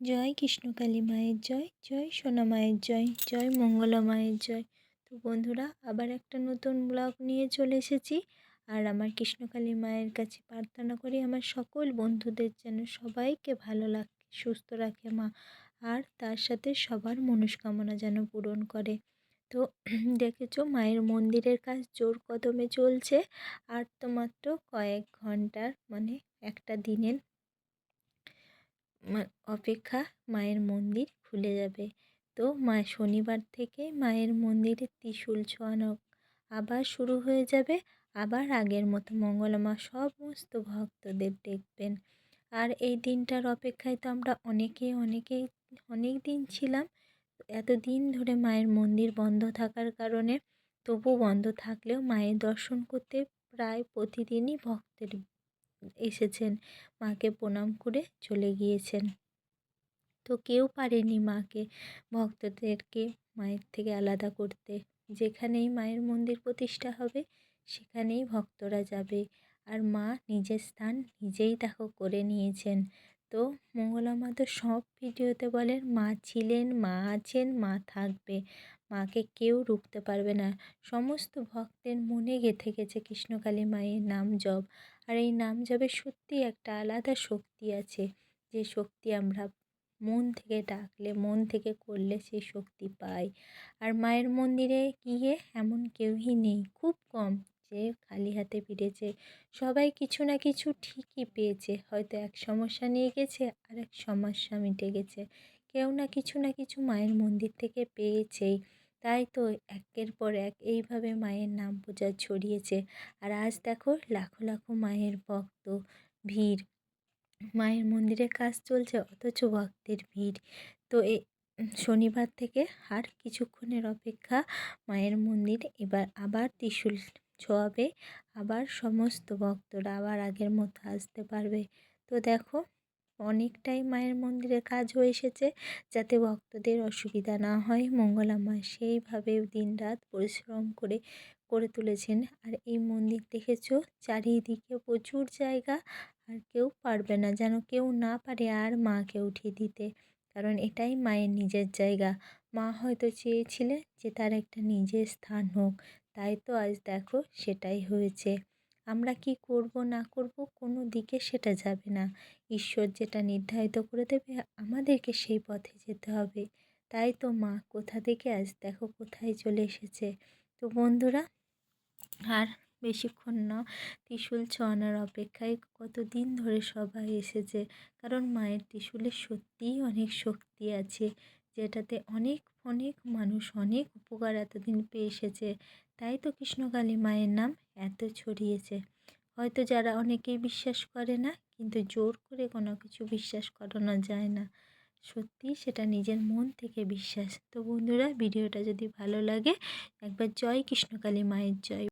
জয় কৃষ্ণকালী মায়ের জয় জয় সোনা মায়ের জয় জয় মঙ্গলা মায়ের জয়। তো বন্ধুরা, আবার একটা নতুন ব্লগ নিয়ে চলে এসেছি। আর আমার কৃষ্ণকালী মায়ের কাছে প্রার্থনা করি, আমার সকল বন্ধুদের যেন সবাইকে ভালো লাগে সুস্থ রাখে মা। আর তার সাথে সবার মনস্কামনা যেন পূরণ করে। তো দেখেছ, মায়ের মন্দিরের কাজ জোর কদমে চলছে। আর তো মাত্র কয়েক ঘণ্টার মানে একটা দিনের অপেক্ষা মায়ের মন্দির খুলে যাবে। তো মা, শনিবার থেকে মায়ের মন্দিরে ত্রিশূল ছোঁয়ানো আবার শুরু হয়ে যাবে। আবার আগের মতো মঙ্গলমা সমস্ত ভক্তদের দেখবেন। আর এই দিনটার অপেক্ষায় তো আমরা অনেকেই অনেকেই অনেক দিন ছিলাম। এতদিন ধরে মায়ের মন্দির বন্ধ থাকার কারণে তবু বন্ধ থাকলেও মায়ের দর্শন করতে প্রায় প্রতিদিনই ভক্তের এসেছেন। মাকে প্রণাম করে চলে গিয়েছেন। তো কেউ পারেনি মাকে ভক্তদেরকে মায়ের থেকে আলাদা করতে। যেখানেই মায়ের মন্দির প্রতিষ্ঠা হবে, সেখানেই ভক্তরা যাবে। আর মা নিজের স্থান নিজেই দেখো করে নিয়েছেন। তো মঙ্গলা মা তো সব ভিডিওতে বলেন, মা ছিলেন, মা আছেন, মা থাকবে। মাকে কেউ রুখতে পারবে না। সমস্ত ভক্তের মনে গেঁথে গেছে কৃষ্ণকালী মায়ের নাম জপ। আর এই নাম জপের সত্যি একটা আলাদা শক্তি আছে, যে শক্তি আমরা মন থেকে ডাকলে, মন থেকে করলে সেই শক্তি পাই। আর মায়ের মন্দিরে গিয়ে এমন কেউই নেই, খুব কম যে খালি হাতে ফিরেছে। সবাই কিছু না কিছু ঠিকই পেয়েছে, হয়তো এক সমস্যা নিয়ে গেছে আর এক সমস্যা মিটে গেছে। কেউ না কিছু না কিছু মায়ের মন্দির থেকে পেয়েছেই। তাই তো একের পর এক এইভাবে মায়ের নাম প্রচার ছড়িয়েছে। আর আজ দেখো লাখো লাখো মায়ের ভক্ত, ভিড়। মায়ের মন্দিরে কাজ চলছে অথচ ভক্তের ভিড়। তো এ শনিবার থেকে আর কিছুক্ষণের অপেক্ষা মায়ের মন্দির এবার আবার ত্রিশূল ছোঁয়াবে। আবার সমস্ত ভক্তরা আবার আগের মতো আসতে পারবে। তো দেখো অনেকটাই মায়ের মন্দিরে কাজ হয়ে এসেছে, যাতে ভক্তদের অসুবিধা না হয়। মঙ্গলা মা সেইভাবে দিন রাত পরিশ্রম করে করে তুলেছেন। আর এই মন্দির দেখেছ? চারিদিকে প্রচুর জায়গা, আর কেউ পারবে না যেন কেউ না পারে আর মাকে উঠিয়ে দিতে। কারণ এটাই মায়ের নিজের জায়গা। মা হয়তো চেয়েছিলেন যে তার একটা নিজের স্থান হোক। তাই তো আজ দেখো সেটাই হয়েছে। আমরা কি করব, না করব, কোনো দিকে সেটা যাবে না। ঈশ্বর যেটা নির্ধারিত করে দেবে, আমাদেরকে সেই পথে যেতে হবে। তাই তো মা, কোথা থেকে আজ দেখো কোথায় চলে এসেছে? তো বন্ধুরা, আর বেশিক্ষণ না, ত্রিশূল ছোঁয়ানোর অপেক্ষায় কতদিন ধরে সবাই এসেছে? কারণ মায়ের ত্রিশূলের সত্যিই অনেক শক্তি আছে, যেটাতে অনেক অনেক মানুষ অনেক উপকার এতদিন পেয়ে এসেছে। তাই তো কৃষ্ণকালী মায়ের নাম এত ছড়িয়েছে। হয়তো যারা অনেকেই বিশ্বাস করে না, কিন্তু জোর করে কোনো কিছু বিশ্বাস করানো যায় না। সত্যি সেটা নিজের মন থেকে বিশ্বাস। তো বন্ধুরা, ভিডিওটা যদি ভালো লাগে, একবার জয় কৃষ্ণকালী মায়ের জয়।